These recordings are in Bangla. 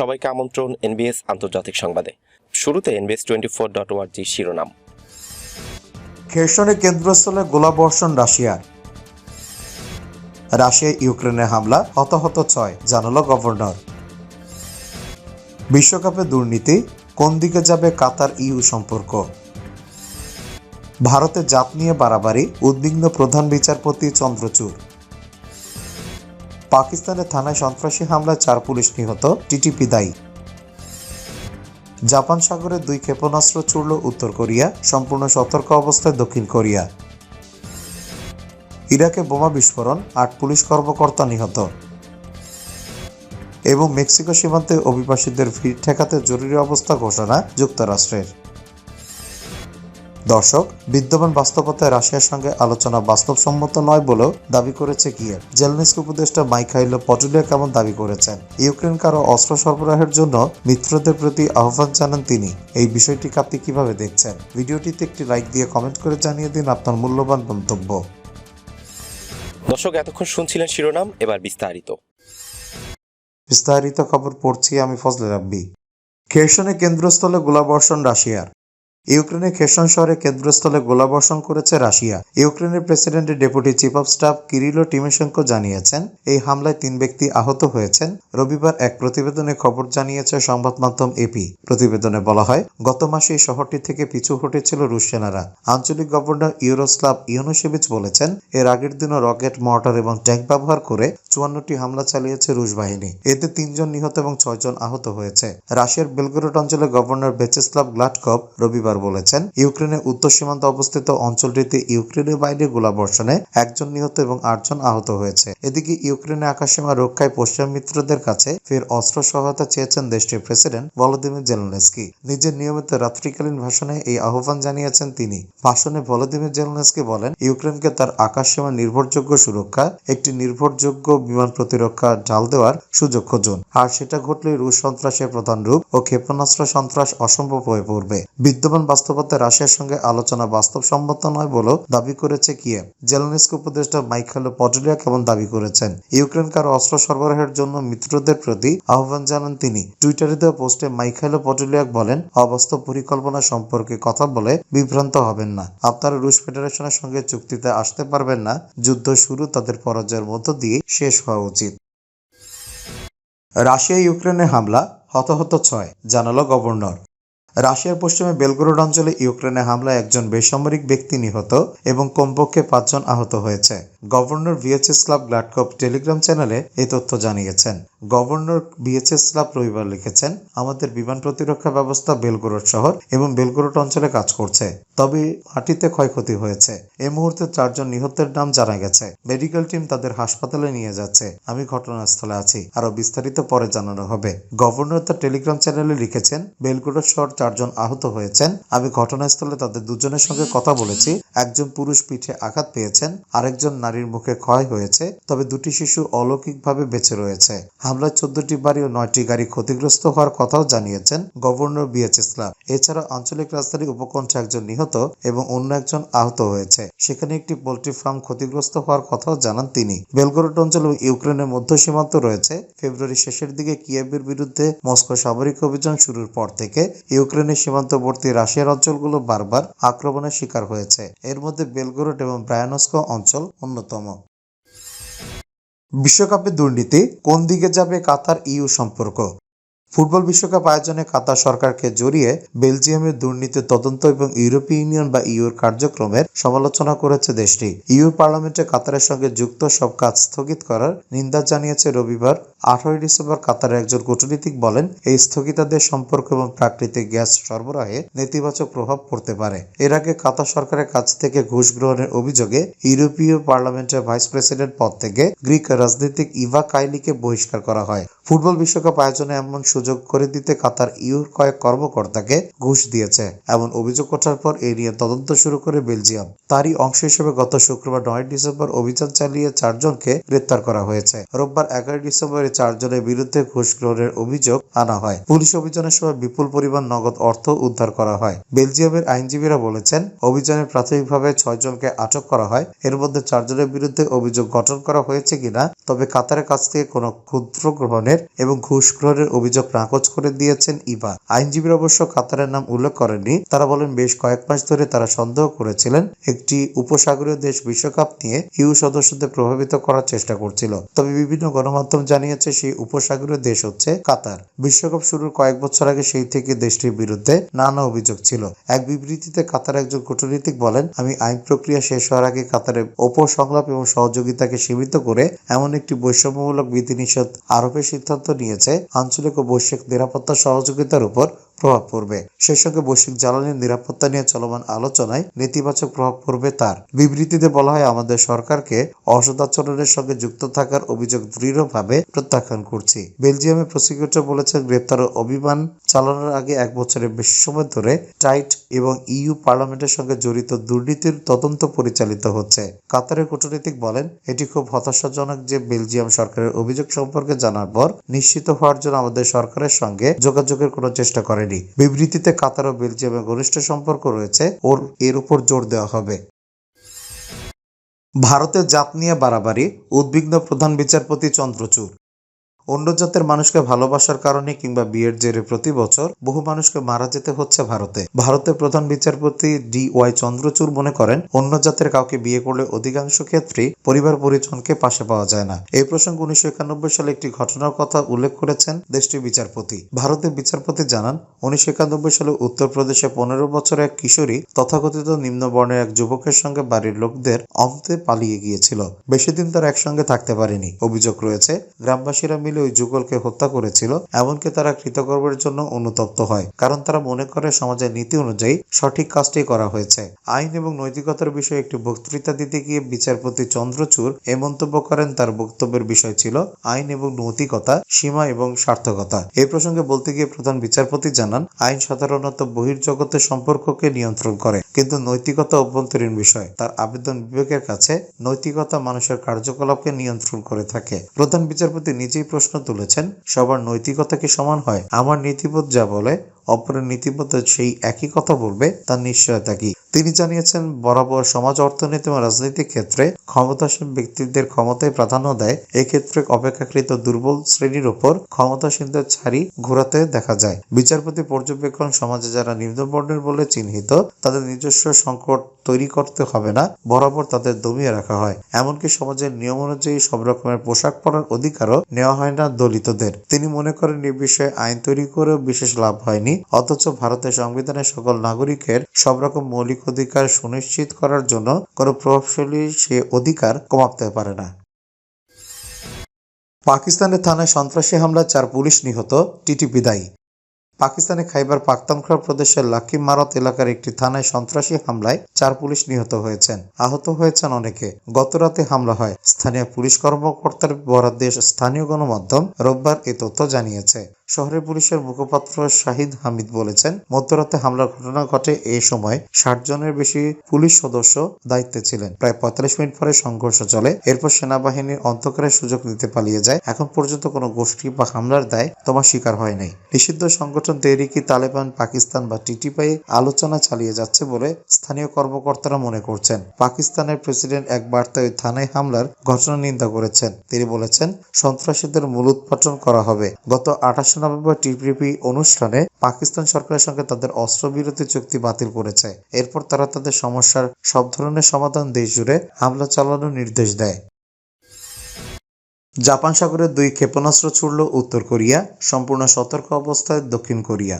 সবাইকে আমন্ত্রণ এনবিএস আন্তর্জাতিক সংবাদে। শুরুতে এনবিএস টোয়েন্টি ফোর ডট ওয়ার্জি শিরোনাম। খেরসনে কেন্দ্রস্থলে গোলাবর্ষণ রাশিয়ার রাশিয়া ইউক্রেনে হামলা, হতাহত ছয়, জানালো গভর্নর। বিশ্বকাপে দুর্নীতি, কোন দিকে যাবে কাতার ইউ সম্পর্ক। ভারতে জাত নিয়ে বাড়াবাড়ি, উদ্বিগ্ন প্রধান বিচারপতি চন্দ্রচূড়। পাকিস্তানের থানায় সন্ত্রাসী হামলায় চার পুলিশ নিহত, টিটিপি দায়ী। জাপান সাগরে দুই ক্ষেপণাস্ত্র ছুড়ল উত্তর কোরিয়া, সম্পূর্ণ সতর্ক অবস্থায় দক্ষিণ কোরিয়া। ইরাকে বোমা বিস্ফোরণ, আট পুলিশ কর্মকর্তা নিহত। এবং মেক্সিকো সীমান্তে অভিবাসীদের ভিড় ঠেকাতে জরুরি অবস্থা ঘোষণা যুক্তরাষ্ট্রের। দর্শক বিদ্যমান বাস্তবতায় রাশিয়ার সঙ্গে আলোচনা বাস্তবসম্মত নয় বলেও দাবি করেছে কিয়েভ। জেলনিস্ক উপদেষ্টা মাইখাইলো পটুলিয়া কেমন দাবি করেছেন? ইউক্রেন কারও অস্ত্র সরবরাহের জন্য মিত্রদের প্রতি আহ্বান জানান তিনি। এই বিষয়টিকে আপনি কীভাবে দেখছেন? ভিডিওটিতে একটি লাইক দিয়ে কমেন্ট করে জানিয়ে দিন আপনার মূল্যবান মন্তব্য। দর্শক এতক্ষণ শুনছিলেন শিরোনাম এবার বিস্তারিত। বিস্তারিত খবর পড়ছি আমি ফজলে রাব্বি। খেরসনে কেন্দ্রস্থলে গোলাবর্ষণ রাশিয়ার। ইউক্রেনের খেরসন শহরে কেন্দ্রস্থলে গোলাবর্ষণ করেছে রাশিয়া। ইউক্রেনের প্রেসিডেন্টের deputy chief of staff Kyrylo Tymoshenko জানিয়েছেন, এই হামলায় তিন ব্যক্তি আহত হয়েছেন। রবিবার এক প্রতিবেদনে খবর জানিয়েছে সংবাদ মাধ্যম এপি প্রতিবেদনে বলা হয়, গত মাসে এই শহরটি থেকে পিছু হটেছিল রুশ সেনারা। আঞ্চলিক গভর্নর ইউরোস্লাভ ইউনোসেভিচ বলেছেন, এর আগের দিনও রকেট, মর্টার এবং ট্যাঙ্ক ব্যবহার করে চুয়ান্নটি হামলা চালিয়েছে রুশ বাহিনী। এতে তিনজন নিহত এবং ছয়জন আহত হয়েছে। রাশিয়ার বেলগরোড অঞ্চলের গভর্নর বেচেস্লাভ গ্লাটকভ রবিবার বলেছেন ইউক্রেনের উত্তর সীমান্তে অবস্থিত অঞ্চলটিতে ইউক্রেনের বাইরে গোলাবর্ষণে একজন নিহত এবং আটজন আহত হয়েছে। এদিকে ইউক্রেনের আকাশসীমা রক্ষায় পশ্চিম মিত্রদের কাছে ফের অস্ত্র সহায়তা চেয়েছেন দেশটির প্রেসিডেন্ট ভলোদিমির জেলনেস্কি। নিজের নিয়মিত রাত্রিকালীন ভাষণে এই আহ্বান জানিয়েছেন তিনি। ভাষণে ভলোদিমির জেলনেস্কি বলেন, ইউক্রেনকে তার আকাশসীমা নির্ভরযোগ্য সুরক্ষা, একটি নির্ভরযোগ্য বিমান প্রতিরক্ষা ঢাল দেওয়ার সুযোগ খুঁজুন। আর সেটা ঘটলে রুশ সন্ত্রাসের প্রধান রূপ ও ক্ষেপণাস্ত্র সন্ত্রাস অসম্ভব হয়ে পড়বে। বিদ্যমান বাস্তবতায় রাশিয়ার সঙ্গে আলোচনা বাস্তবসম্মত নয় বলেও দাবি করেছে কিয়েভ। জেলনিস্ক উপদেষ্টা মাইখালো পটলিয়া কেমন দাবি করেছেন। ইউক্রেন কার অস্ত্র সরবরাহের জন্য মিত্রদের প্রতি আহ্বান জানান তিনি। টুইটারে দেওয়া পোস্টে মাইখাইলো পটলিয়াক বলেন, অবাস্তব পরিকল্পনা সম্পর্কে কথা বলে বিভ্রান্ত হবেন না। আপনারা রুশ ফেডারেশনের সঙ্গে চুক্তিতে আসতে পারবেন না। যুদ্ধ শুরু, তাদের পরাজয়ের মধ্য দিয়ে শেষ হওয়া উচিত। রাশিয়া ইউক্রেনে হামলা, হতাহত ছয় জানালো গভর্নর। রাশিয়ার পশ্চিমে বেলগোরোড অঞ্চলে ইউক্রেনে হামলায় একজন বেসামরিক ব্যক্তি নিহত এবং কমপক্ষে পাঁচজন আহত হয়েছে। গভর্নর ভিএচএস ক্লাব গ্লাডকপ টেলিগ্রাম চ্যানেলে এই তথ্য জানিয়েছেন। গভর্নর ভিএচএসলাভ রবিবার লিখেছেন, আমাদের বিমান প্রতিরক্ষা ব্যবস্থা বেলগোরোড শহর এবং বেলগোরোড অঞ্চলে কাজ করছে। তবে মাটিতে ক্ষয়ক্ষতি হয়েছে। এই মুহূর্তে চারজন নিহতের নাম জানা গেছে। মেডিকেল টিম তাদের হাসপাতালে নিয়ে যাচ্ছে। আমি ঘটনাস্থলে আছি। আরও বিস্তারিত পরে জানানো হবে। গভর্নর তার টেলিগ্রাম চ্যানেলে লিখেছেন বেলগোরোড শহর চারজন আহত হয়েছেন। আমি ঘটনাস্থলে তাদের দুজনের সঙ্গে কথা বলেছি। একজন পুরুষ পিঠে আঘাত পেয়েছেন। আরেকজন নারীর মুখে ক্ষয় হয়েছে। তবে দুটি শিশু অলৌকিকভাবে বেঁচে রয়েছে। হামলায় চোদ্দটি বাড়ি ও নয়টি গাড়ি ক্ষতিগ্রস্ত হওয়ার কথাও জানিয়েছেন গভর্নর বিএচ ইসলাম এছাড়া আঞ্চলিক রাজধানী উপকণ্ঠে একজন নিহত এবং অন্য একজন আহত হয়েছে। সেখানে একটি পোল্ট্রি ফার্ম ক্ষতিগ্রস্ত হওয়ার কথাও জানান তিনি। বেলগরোড অঞ্চল ও ইউক্রেনের মধ্য সীমান্ত রয়েছে। ফেব্রুয়ারি শেষের দিকে কিয়েভের বিরুদ্ধে মস্কো সামরিক অভিযান শুরুর পর থেকে ইউক্রেনের সীমান্তবর্তী রাশিয়ার অঞ্চলগুলো বারবার আক্রমণের শিকার হয়েছে। এর মধ্যে বেলগোরোড এবং ব্রায়ানস্কো অঞ্চল অন্যতম। বিশ্বকাপে দুর্নীতি কোন দিকে যাবে কাতার ইউ সম্পর্ক? ফুটবল বিশ্বকাপ আয়োজনে কাতার সরকারকে জড়িয়ে বেলজিয়ামের দুর্নীতি তদন্ত এবং ইউরোপীয় ইউনিয়ন বা ইউর কার্যক্রমের সমালোচনা করেছে দেশটি। ইউ পার্লামেন্টে কাতারের সঙ্গে যুক্ত সব কাজ স্থগিত করার নিন্দা জানিয়েছে রবিবার, আঠারোই ডিসেম্বর কাতারের একজন কূটনীতিক বলেন, এই স্থগিতাদেশ সম্পর্ক এবং প্রাকৃতিক গ্যাস সরবরাহে নেতিবাচক প্রভাব পড়তে পারে। এর আগে কাতার সরকারের কাছ থেকে ঘুষ গ্রহণের অভিযোগে ইউরোপীয় পার্লামেন্টের ভাইস প্রেসিডেন্ট পদ থেকে গ্রিক রাজনীতিক ইভা কাইলিকে বহিষ্কার করা হয়। ফুটবল বিশ্বকাপ আয়োজনে এমন সুযোগ করে দিতে কাতার ইউর কয়েক কর্মকর্তাকে ঘুষ দিয়েছে। এমন অভিযোগ ওঠার পর এ নিয়ে তদন্ত শুরু করে বেলজিয়াম। তারই অংশ হিসেবে গত শুক্রবার নয় ডিসেম্বর অভিযান চালিয়ে চারজনকে গ্রেপ্তার করা হয়েছে। রোববার এগারোই ডিসেম্বর এই চারজনের বিরুদ্ধে ঘুষ গ্রহণের অভিযোগ আনা হয়। পুলিশ অভিযানের সময় বিপুল পরিমাণ নগদ অর্থ উদ্ধার করা হয়। বেলজিয়ামের আইনজীবীরা বলেছেন, অভিযানে প্রাথমিকভাবে ছয়জনকে আটক করা হয়। এর মধ্যে চারজনের বিরুদ্ধে অভিযোগ গঠন করা হয়েছে কিনা, তবে কাতারের কাছ থেকে কোনো ক্ষুদ্র গ্রহণের এবং ঘুষ গ্রহণের অভিযোগ নাকচ করে দিয়েছেন ইভা আইনজীবীর অবশ্য কাতারের নাম উল্লেখ করেননি। তারা বলেন, বেশ কয়েক মাস ধরে তারা সন্দেহ করেছিলেন একটি উপসাগরীয় দেশ বিশ্বকাপ নিয়ে ইউ সদস্যদের প্রভাবিত করার চেষ্টা করছিল। তবে বিভিন্ন গণমাধ্যম জানিয়েছে সেই উপসাগরীয় দেশ হচ্ছে কাতার। বিশ্বকাপ শুরুর কয়েক বছর আগে সেই থেকে দেশটির বিরুদ্ধে নানা অভিযোগ ছিল। এক বিবৃতিতে কাতার একজন কূটনীতিক বলেন, আমি আইন প্রক্রিয়া শেষ হওয়ার আগে কাতারের ওপর সংলাপ এবং সহযোগিতাকে সীমিত করে এমন একটি বৈষম্যমূলক বিধিনিষেধ আরোপের সিদ্ধান্ত নিয়েছে। আঞ্চলিক ও বৈশ্বিক নিরাপত্তা সহযোগিতার উপর প্রভাব পড়বে। সেই সঙ্গে বৈশ্বিক জ্বালানির নিরাপত্তা নিয়ে চলমান আলোচনায় নেতিবাচক প্রভাব পড়বে তার। বিবৃতিতে বলা হয়, আমাদের সরকারকে অসদাচরণের সঙ্গে যুক্ত থাকার অভিযোগ দৃঢ়ভাবে প্রত্যাখ্যান করছি। বেলজিয়ামের প্রসিকিউটর বলেছেন, গ্রেপ্তার অভিমান চালানোর আগে এক বছরের বেশি সময় ধরে টাইট এবং ইইউ পার্লামেন্টের সঙ্গে জড়িত দুর্নীতির তদন্ত পরিচালিত হচ্ছে। কাতারের কূটনীতিক বলেন, এটি খুব হতাশাজনক যে বেলজিয়াম সরকারের অভিযোগ সম্পর্কে জানার পর নিশ্চিত হওয়ার জন্য আমাদের সরকারের সঙ্গে যোগাযোগের কোনো চেষ্টা করেনি। বিবৃতিতে কাতার ও বেলজিয়ামের ঘনিষ্ঠ সম্পর্ক রয়েছে, ওর এর উপর জোর দেওয়া হবে। ভারতের জাত নিয়ে বাড়াবাড়ি, উদ্বিগ্ন প্রধান বিচারপতি চন্দ্রচূড়। অন্য জাতের মানুষকে ভালোবাসার কারণে কিংবা বিয়ের জেরে প্রতি বছর বহু মানুষকে মারা যেতে হচ্ছে ভারতে। ভারতের প্রধান বিচারপতি ডি ওয়াই চন্দ্রচূড় মনে করেন, অন্য জাতের কাউকে বিয়ে করলে অধিকাংশ ক্ষেত্রেই পরিবার পরিজনকে পাশে পাওয়া যায় না। এই প্রসঙ্গে উনিশশো একানব্বই সালে একটি ঘটনার কথা উল্লেখ করেছেন দেশটির বিচারপতি। ভারতের বিচারপতি জানান, উনিশশো একানব্বই সালে উত্তরপ্রদেশে পনেরো বছরের এক কিশোরী তথাকথিত নিম্ন বর্ণের এক যুবকের সঙ্গে বাড়ির লোকদের অন্তে পালিয়ে গিয়েছিল। বেশি দিন তারা একসঙ্গে থাকতে পারেনি। অভিযোগ রয়েছে, গ্রামবাসীরা মিলে ওই যুগলকে হত্যা করেছিল, এমনকি তারা কৃতকর্মের জন্য অনুতপ্ত হয়, কারণ তারা মনে করে সমাজের নীতি অনুযায়ী সঠিক কাজটি করা হয়েছে। আইন এবং নৈতিকতার বিষয়ে একটি বক্তৃতা দিতে গিয়ে বিচারপতি চন্দ্রচূড় এ মন্তব্য করেন, তার বক্তব্যের বিষয় ছিল আইন এবং নৈতিকতা, সীমা এবং সার্থকতা। এ প্রসঙ্গে বলতে গিয়ে প্রধান বিচারপতি জানান, আইন সাধারণত বহির্জগতের সম্পর্ককে নিয়ন্ত্রণ করে, কিন্তু নৈতিকতা অভ্যন্তরীণ বিষয়। তার আবেদন বিবেকের কাছে নৈতিকতা মানুষের কার্যকলাপকে নিয়ন্ত্রণ করে থাকে। প্রধান বিচারপতি নিজেই প্রশ্ন তুলেছেন সবার নৈতিকতা কি সমান হয়? আমার নীতিবোধ যা বলে অপরের নীতিবোধ সেই একই কথা বলবে, তার নিশ্চয়তা কি? তিনি জানিয়েছেন, বরাবর সমাজ, অর্থনীতি এবং রাজনৈতিক ক্ষেত্রে ক্ষমতাসীন ব্যক্তিদের ক্ষমতায় প্রাধান্য দেয়। এক্ষেত্রে অপেক্ষাকৃত দুর্বল শ্রেণির ওপর ক্ষমতাসীনদের ছাড়ি ঘোরাতে দেখা যায়। বিচারপতি পর্যবেক্ষণ সমাজে যারা নিম্নবর্ণের বলে চিহ্নিত, তাদের নিজস্ব সংকট তৈরি করতে হবে না, বরাবর তাদের দমিয়ে রাখা হয়। এমনকি সমাজের নিয়ম অনুযায়ী সব রকমের পোশাক পরার অধিকারও নেওয়া হয় না দলিতদের। তিনি মনে করেন, এ বিষয়ে আইন তৈরি করেও বিশেষ লাভ হয়নি। অথচ ভারতের সংবিধানে সকল নাগরিকের সব রকম মৌলিক অধিকার সুনিশ্চিত করার জন্য কোনো প্রভাবশালী সে অধিকার কমাতে পারে না। পাকিস্তানের থানায় সন্ত্রাসী হামলায় চার পুলিশ নিহত, টিটিপি দায়ী। পাকিস্তানের খাইবার পাখতানখোয়া প্রদেশের লাকি মারত এলাকার একটি থানায় সন্ত্রাসী হামলায় চার পুলিশ নিহত হয়েছেন। আহত হয়েছেন অনেকে। গতরাতে হামলা হয়। স্থানীয় পুলিশ কর্মকর্তার বরাদ দিয়ে স্থানীয় গণমাধ্যম রোববার এ তথ্য জানিয়েছে। শহরের পুলিশের মুখপাত্র শাহিদ হামিদ বলেছেন, মধ্যরাতে হামলার ঘটনা ঘটে এ সময় ষাট জনের বেশি পুলিশ সদস্য দায়িত্বে ছিলেন। প্রায় পঁয়তাল্লিশ মিনিট পরে সংঘর্ষ চলে। এরপর সেনাবাহিনীর অন্ধকারের সুযোগ নিতে পালিয়ে যায়। এখন পর্যন্ত কোনো গোষ্ঠী বা হামলার দায় তোমার শিকার হয় নাই। নিষিদ্ধ সংগঠন তেহরিকি তালেবান, পাকিস্তান বা টিটিপাই আলোচনা চালিয়ে যাচ্ছে বলে স্থানীয় কর্মকর্তারা মনে করছেন। পাকিস্তানের প্রেসিডেন্ট এক বার্তায় থানায় হামলার ঘটনা নিন্দা করেছেন। তিনি বলেছেন, সন্ত্রাসীদের মূল মূলোৎপাটন করা হবে। গত আঠাশে নভেম্বর টিপিপি অনুষ্ঠানে পাকিস্তান সরকারের সঙ্গে তাদের অস্ত্রবিরতি চুক্তি বাতিল করেছে। এরপর তারা তাদের সমস্যার সব ধরনের সমাধান দেশ জুড়ে হামলা চালানোর নির্দেশ দেয়। জাপান সাগরে দুই ক্ষেপণাস্ত্র ছুড়ল উত্তর কোরিয়া, সম্পূর্ণ সতর্ক অবস্থায় দক্ষিণ কোরিয়া।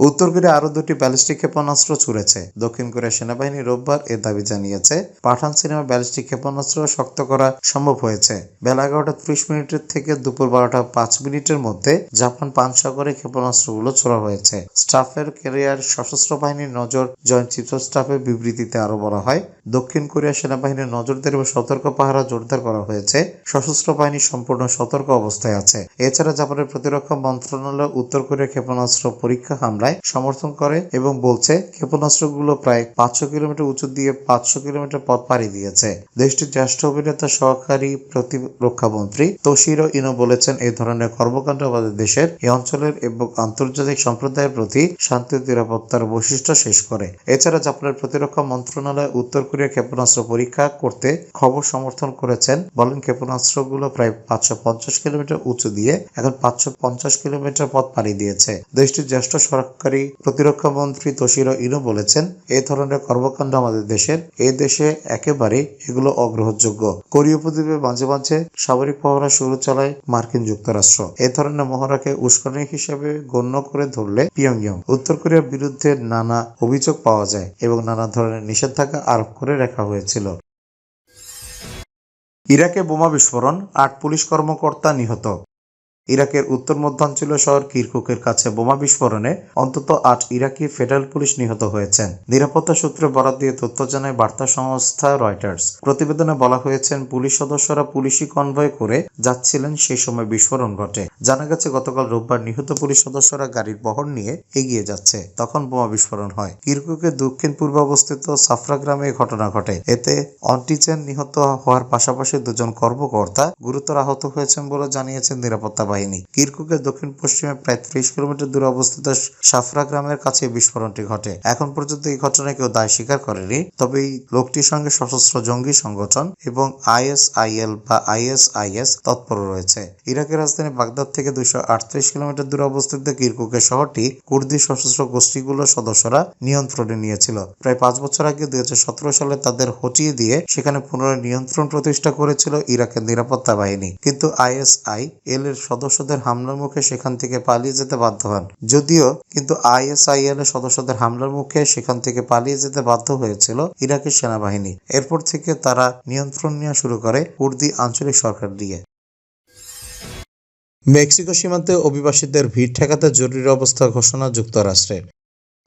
উত্তর কোরিয়া আরও দুটি ব্যালিস্টিক ক্ষেপণাস্ত্র ছুড়েছে। দক্ষিণ কোরিয়া সেনাবাহিনী রোববার এ দাবি জানিয়েছে, পাঠান সিনেমা ব্যালিস্টিক ক্ষেপণাস্ত্র শক্ত করা সম্ভব হয়েছে। বেলা এগারোটা ত্রিশ মিনিটের থেকে দুপুর বারোটা পাঁচ মিনিটের মধ্যে জাপান পান পানসাগরে ক্ষেপণাস্ত্রগুলো ছোড়া হয়েছে। স্টাফের কেরিয়ার সশস্ত্র বাহিনীর নজর জয়েন্ট অফ স্টাফের বিবৃতিতে আরও বলা হয় দক্ষিণ কোরিয়া সেনাবাহিনীর নজরদারি এবং সতর্ক পাহারা জোরদার করা হয়েছে। সশস্ত্র বাহিনী সম্পূর্ণ সতর্ক অবস্থায় আছে। এছাড়া জাপানের প্রতিরক্ষা মন্ত্রণালয় উত্তর কোরিয়া ক্ষেপণাস্ত্র পরীক্ষা হামলায় সমর্থন করে এবং বলছে, ক্ষেপণাস্ত্রগুলো প্রায় পাঁচশো কিলোমিটার উঁচু দিয়ে পাঁচশো কিলোমিটার পথ পাড়ি দিয়েছে। দেশটির জ্যেষ্ঠ অভিনেতা, সহকারী প্রতিরক্ষামন্ত্রী তোশিরো ইনো বলেছেন এই ধরনের কর্মকাণ্ড আমাদের দেশের এই অঞ্চলের এবং আন্তর্জাতিক সম্প্রদায়ের প্রতি শান্তি নিরাপত্তার বৈশিষ্ট্য শেষ করে। এছাড়া জাপানের প্রতিরক্ষা মন্ত্রণালয় উত্তর কোরিয়ার ক্ষেপণাস্ত্র পরীক্ষা করতে খবর সমর্থন করেছেন। বলেন, ক্ষেপণাস্ত্রগুলো প্রায় পাঁচশো পঞ্চাশ কিলোমিটার উঁচু দিয়ে এখন পাঁচশো পঞ্চাশ কিলোমিটার পথ পাড়ি দিয়েছে। দেশটির জ্যেষ্ঠ সরকারি প্রতিরক্ষা মন্ত্রী তোশিরো ইনো বলেছেন এই ধরনের কর্মকাণ্ড আমাদের দেশের এই দেশে একেবারে এগুলো অগ্রহণযোগ্য। কোরীয় উপদ্বীপে মাঝে মাঝে সামরিক পহরা শুরু চালায় মার্কিন যুক্তরাষ্ট্র। এ ধরনের মহড়াকে উস্কানি হিসেবে গণ্য করে ধরলে পিয়ংইয়ং। উত্তর কোরিয়ার বিরুদ্ধে নানা অভিযোগ পাওয়া যায় এবং নানা ধরনের নিষেধাজ্ঞা আরোপ করে রাখা হয়েছিল। ইরাকে বোমা বিস্ফোরণ আট পুলিশ কর্মকর্তা নিহত। ইরাকের উত্তর মধ্যাঞ্চলীয় শহর কিরকুকের কাছে বোমা বিস্ফোরণে অন্তত আট ইরাকি ফেডারেল পুলিশ নিহত হয়েছেন। নিরাপত্তা সূত্রে বরাদ দিয়ে তথ্য জানায় বার্তা সংস্থা রয়টার্স। প্রতিবেদনে বলা হয়েছে, পুলিশ সদস্যরা পুলিশি কনভয় করে যাচ্ছিলেন সেই সময় বিস্ফোরণ ঘটে। জানা গেছে, গতকাল রোববার নিহত পুলিশ সদস্যরা গাড়ির বহর নিয়ে এগিয়ে যাচ্ছে, তখন বোমা বিস্ফোরণ হয়। কিরকুকের দক্ষিণ পূর্বে অবস্থিত সাফরা গ্রামে ঘটনা ঘটে। এতে অন্টিচেন নিহত হওয়ার পাশাপাশি দুজন কর্মকর্তা গুরুতর আহত হয়েছেন বলে জানিয়েছেন নিরাপত্তা বাহিনী কিরকুকের দক্ষিণ পশ্চিমে প্রায় ত্রিশ কিলোমিটার দূরে অবস্থিত সাফরা গ্রামের কাছে বিস্ফোরণটি ঘটে। এখন পর্যন্ত এই ঘটনায় কেউ দায় স্বীকার করেনি, তবে এই লোকটির সঙ্গে সশস্ত্র জঙ্গি সংগঠন এবং আইএসআইএল বা আইএসআইএস তৎপর রয়েছে। ইরাকের রাজধানী বাগদাদ থেকে দুশো আটত্রিশ কিলোমিটার দূরে অবস্থিত কিরকুকের শহরটি কুর্দি সশস্ত্র গোষ্ঠীগুলোর সদস্যরা নিয়ন্ত্রণে নিয়েছিল। প্রায় পাঁচ বছর আগে দুই হাজার সতেরো সালে তাদের হটিয়ে দিয়ে সেখানে পুনরায় নিয়ন্ত্রণ প্রতিষ্ঠা করেছিল ইরাকের নিরাপত্তা বাহিনী। কিন্তু আইএসআই এল এর সদস্যদের হামলার মুখে সেখান থেকে পালিয়ে যেতে বাধ্য হন। যদিও কিন্তু আইএসআইএল এর সদস্যদের হামলার মুখে সেখান থেকে পালিয়ে যেতে বাধ্য হয়েছিল ইরাকের সেনাবাহিনী। এরপর থেকে তারা নিয়ন্ত্রণ নেওয়া শুরু করে কুর্দি আঞ্চলিক সরকার দিয়ে। মেক্সিকো সীমান্তে অভিবাসীদের ভিড় ঠেকাতে জরুরি অবস্থা ঘোষণা যুক্তরাষ্ট্রের।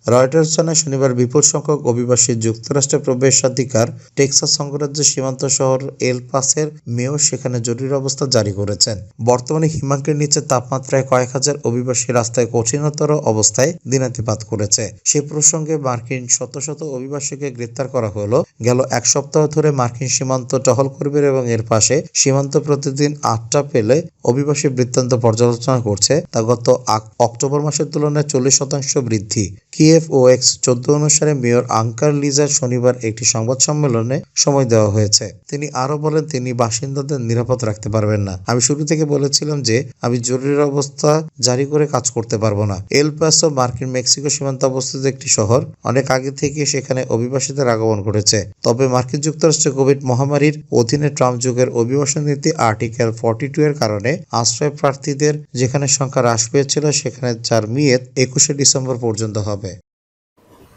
রয়টার্স জানায়, শনিবার বিপুল সংখ্যক অভিবাসী যুক্তরাষ্ট্রে প্রবেশাধিকার টেক্সাস অঙ্গরাজ্যের সীমান্ত শহর এল পাসের মেয়র সেখানে জরুরি অবস্থা জারি করেছেন। বর্তমানে হিমাঙ্কের নিচে তাপমাত্রায় কয়েক হাজার অভিবাসী রাস্তায় কঠিনতর অবস্থায় দিনাতিপাত করেছে। সে প্রসঙ্গে মার্কিন শত শত অভিবাসীকে গ্রেপ্তার করা হলো। গেল এক সপ্তাহ ধরে মার্কিন সীমান্ত টহল করবে এবং এর পাশে সীমান্ত প্রতিদিন আটটা পেলে অভিবাসী বৃত্তান্ত পর্যালোচনা করছে। তা গত অক্টোবর মাসের তুলনায় চল্লিশ শতাংশ বৃদ্ধি। কিএফ ও এক্স চোদ্দ অনুসারে মেয়র আঙ্কার লিজার শনিবার একটি সংবাদ সম্মেলনে সময় দেওয়া হয়েছে। তিনি আরও বলেন, তিনি বাসিন্দাদের নিরাপদ রাখতে পারবেন না। আমি শুরু থেকে বলেছিলাম যে, আমি জরুরি অবস্থা জারি করে কাজ করতে পারব না। এল পাসো মার্কিন মেক্সিকো সীমান্তে অবস্থিত একটি শহর। অনেক আগে থেকে সেখানে অভিবাসীদের আগমন ঘটেছে। তবে মার্কিন যুক্তরাষ্ট্রে কোভিড মহামারীর অধীনে ট্রাম্প যুগের অভিবাসন নীতি আর্টিকেল ফর্টি টু এর কারণে আশ্রয় প্রার্থীদের যেখানে সংখ্যা হ্রাস পেয়েছিল, সেখানে চার মেয়াদ একুশে ডিসেম্বর পর্যন্ত হবে।